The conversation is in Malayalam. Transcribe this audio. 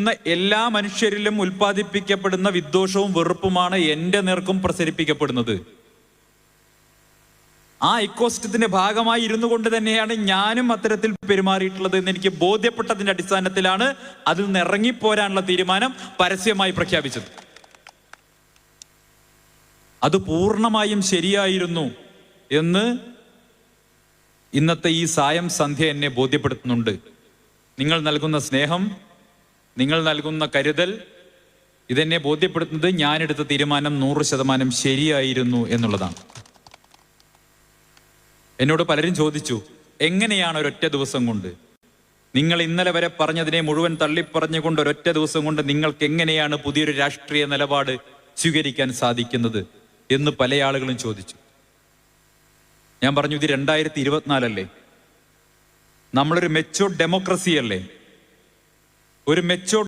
ജീവിക്കുന്ന എല്ലാ മനുഷ്യരിലും ഉൽപ്പാദിപ്പിക്കപ്പെടുന്ന വിദ്വേഷവും വെറുപ്പുമാണ് എന്റെ നേർക്കും പ്രസരിപ്പിക്കപ്പെടുന്നത്. ആ ഇക്കോസിസ്റ്റത്തിന്റെ ഭാഗമായി ഇരുന്നു കൊണ്ട് തന്നെയാണ് ഞാനും അത്തരത്തിൽ പെരുമാറിയിട്ടുള്ളത് എന്ന് എനിക്ക് ബോധ്യപ്പെട്ടതിന്റെ അടിസ്ഥാനത്തിലാണ് അതിൽ നിന്ന് ഇറങ്ങിപ്പോരാനുള്ള തീരുമാനം പരസ്യമായി പ്രഖ്യാപിച്ചത്. അത് പൂർണമായും ശരിയായിരുന്നു എന്ന് ഇന്നത്തെ ഈ സായം സന്ധ്യ എന്നെ ബോധ്യപ്പെടുത്തുന്നുണ്ട്. നിങ്ങൾ നൽകുന്ന സ്നേഹം നിങ്ങൾ നൽകുന്ന കരുതൽ ഇതെന്നെ ബോധ്യപ്പെടുത്തുന്നത് ഞാനെടുത്ത തീരുമാനം നൂറ് ശതമാനം ശരിയായിരുന്നു എന്നുള്ളതാണ്. എന്നോട് പലരും ചോദിച്ചു എങ്ങനെയാണ് ഒരൊറ്റ ദിവസം കൊണ്ട്? നിങ്ങൾ ഇന്നലെ വരെ പറഞ്ഞതിനെ മുഴുവൻ തള്ളിപ്പറഞ്ഞുകൊണ്ട് ഒരൊറ്റ ദിവസം കൊണ്ട് നിങ്ങൾക്ക് എങ്ങനെയാണ് പുതിയൊരു രാഷ്ട്രീയ നിലപാട് സ്വീകരിക്കാൻ സാധിക്കുന്നത്? എന്ന് പല ആളുകളും ചോദിച്ചു. ഞാൻ പറഞ്ഞു ഇത് രണ്ടായിരത്തി ഇരുപത്തിനാലല്ലേ? നമ്മളൊരു മെച്ചൂർ ഡെമോക്രസി അല്ലേ ഒരു മെച്ചോർഡ്